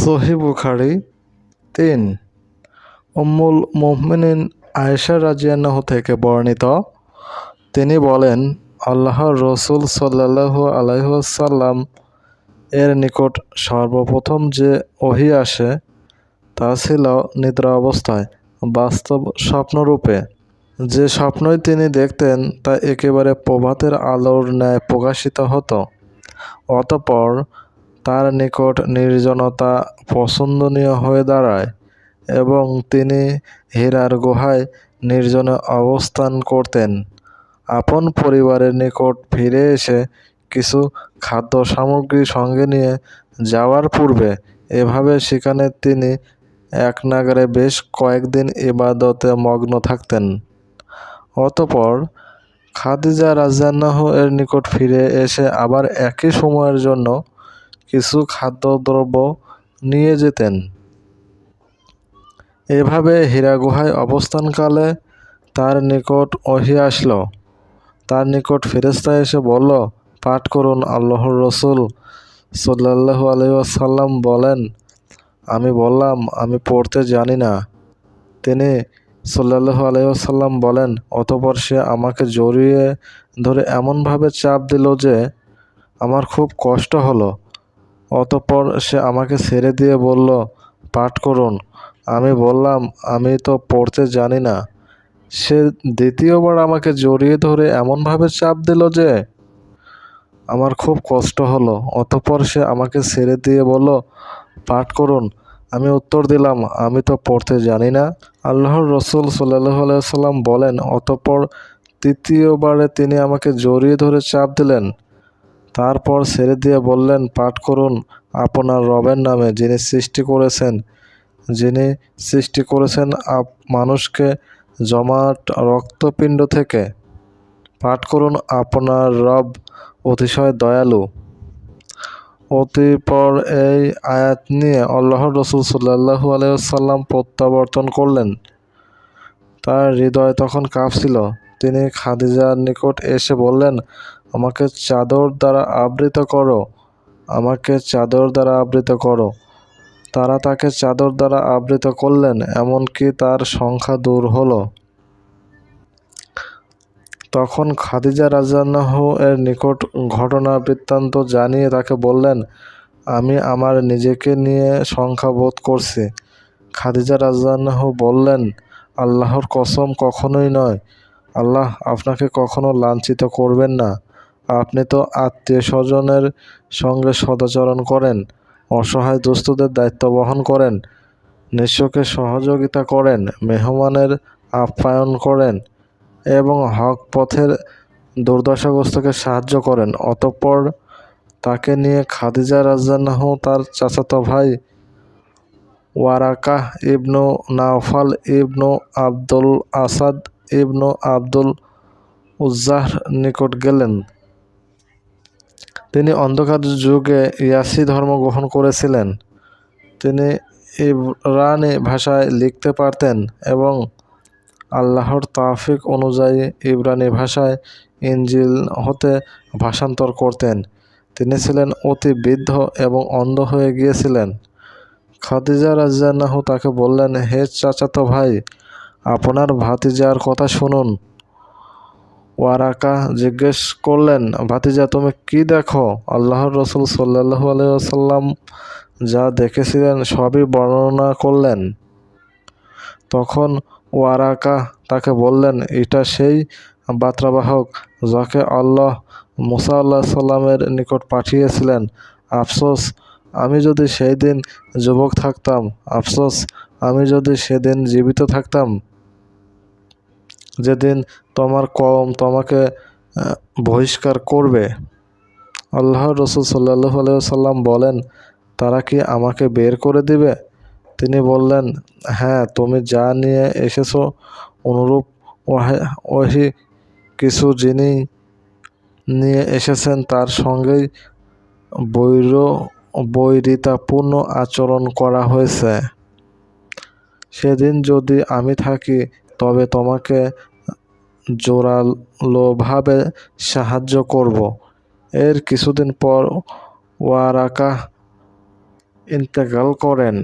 সহি বুখারি তিন। উম্মুল মুহমিনিন আয়েশা রাজিয়ান্নাহ থেকে বর্ণিত, তিনি বলেন আল্লাহর রসুল সাল্লাহু আলাইসাল্লাম এর নিকট সর্বপ্রথম যে ওহি আসে, তা ছিল নিদ্রা অবস্থায়, বাস্তব স্বপ্নরূপে। যে স্বপ্নই তিনি দেখতেন, তা একেবারে প্রভাতের আলোর ন্যায় প্রকাশিত হতো। অতপর তার নিকট নির্জনতা পছন্দনীয় হয়ে দাঁড়ায় এবং তিনি হীরার গুহায় নির্জনে অবস্থান করতেন। আপন পরিবারের নিকট ফিরে এসে কিছু খাদ্য সামগ্রী সঙ্গে নিয়ে যাওয়ার পূর্বে এভাবে সেখানে তিনি এক নাগারে বেশ কয়েকদিন ইবাদতে মগ্ন থাকতেন। অতপর খাদিজা রাজান্নাহ এর নিকট ফিরে এসে আবার একই সময়ের জন্য কিছু খাদ্যদ্রব্য নিয়ে যেতেন। এভাবে হীরা গুহায় অবস্থানকালে তার নিকট ওহি আসলো। তার নিকট ফেরেস্তা এসে বলল, পাঠ করুন আল্লাহর রসুল সাল্লাহু আলহাসাল্লাম বলেন, আমি বললাম, আমি পড়তে জানি না। তিনি সাল্লাহু আলহাসাল্লাম বলেন, অতপর সে আমাকে জড়িয়ে ধরে এমনভাবে চাপ দিল যে আমার খুব কষ্ট হলো। অতপর সে আমাকে ছেড়ে দিয়ে বলল, পাঠ করুন। আমি বললাম, আমি তো পড়তে জানি না। সে দ্বিতীয়বার আমাকে জড়িয়ে ধরে এমনভাবে চাপ দিল যে আমার খুব কষ্ট হলো। অতপর সে আমাকে ছেড়ে দিয়ে বলল, পাঠ করুন। আমি উত্তর দিলাম, আমি তো পড়তে জানি না। আল্লাহর রসুল সাল্লাহ সাল্লাম বলেন, অতপর তৃতীয়বারে তিনি আমাকে জড়িয়ে ধরে চাপ দিলেন। তারপর ছেড়ে দিয়ে বললেন, পাঠ করুন আপনার রবের নামে যিনি সৃষ্টি করেছেন। যিনি সৃষ্টি করেছেন আপ, মানুষকে জমাট রক্তপিণ্ড থেকে। পাঠ করুন আপনার রব অতিশয় দয়ালু। অতিপর এই আয়াত নিয়ে আল্লাহর রসুল সাল্লাহু আলাইসাল্লাম প্রত্যাবর্তন করলেন। তার হৃদয় তখন কাঁপছিল। তিনি খাদিজার নিকট এসে বললেন, আমাকে চাদর দ্বারা আবৃত করো, আমাকে চাদর দ্বারা আবৃত করো। তারা তাকে চাদর দ্বারা আবৃত করলেন, এমনকি তার সংখ্যা দূর হলো। তখন খাদিজা রাজান্নাহ এর নিকট ঘটনা বৃত্তান্ত জানিয়ে তাকে বললেন, আমি আমার নিজেকে নিয়ে সংখ্যা বোধ করছি। খাদিজা রাজান্নাহ বললেন, আল্লাহর কসম কখনোই নয় আল্লাহ আপনাকে কখনো লাঞ্ছিত করবেন না। আপনি তো আত্মীয় স্বজনের সঙ্গে সদাচরণ করেন, অসহায় দুস্থদের দায়িত্ব বহন করেন, নিঃস্বকে সহযোগিতা করেন, মেহমানের আপ্যায়ন করেন এবং হক পথের দুর্দশাগ্রস্তকে সাহায্য করেন। অতঃপর তাকে নিয়ে খাদিজা রাজান্নাহ তার চাচাতো ভাই Waraqah ibn Nawfal ibn Abdul Asad ibn Abdul উজ্জাহর নিকট গেলেন। তিনি অন্ধকার যুগে ইয়াসি ধর্ম গ্রহণ করেছিলেন। তিনি ইবরানি ভাষায় লিখতে পারতেন এবং আল্লাহর তাফিক অনুযায়ী ইবরানি ভাষায় ইঞ্জিল হতে ভাষান্তর করতেন। তিনি ছিলেন অতি বৃদ্ধ এবং অন্ধ হয়ে গিয়েছিলেন। খাদিজা রাজিয়ান্নাহু তাকে বললেন, হে চাচাতো ভাই, আপনার ভাতিজার কথা শুনুন। ওয়ারাকা জিজ্ঞেস করলেন, ভাতিজা, তুমি কি দেখো? আল্লাহর রসুল সাল্লাহু আলাইসাল্লাম যা দেখেছিলেন সবই বর্ণনা করলেন। তখন ওয়ারাকা তাকে বললেন, এটা সেই বার্তাবাহক যাকে আল্লাহ মুসা আল্লাহ সাল্লামের নিকট পাঠিয়েছিলেন। আফসোস আমি যদি সেই দিন যুবক থাকতাম, আফসোস, আমি যদি সেদিন জীবিত থাকতাম, যেদিন তোমার কম তোমাকে বহিষ্কার করবে আল্লাহ রসুল সাল্লাহ সাল্লাম বলেন, তারা কি আমাকে বের করে দিবে? তিনি বললেন হ্যাঁ তুমি যা নিয়ে এসেছ, অনুরূপ ওহি কিছু যিনি নিয়ে এসেছেন, তার সঙ্গেই বৈর বৈরিতাপূর্ণ আচরণ করা হয়েছে। সেদিন যদি আমি থাকি, তবে তোমাকে জোরালোভাবে সাহায্য করব। এর কিছুদিন পর ওয়ারাকা ইন্তেকাল করেন।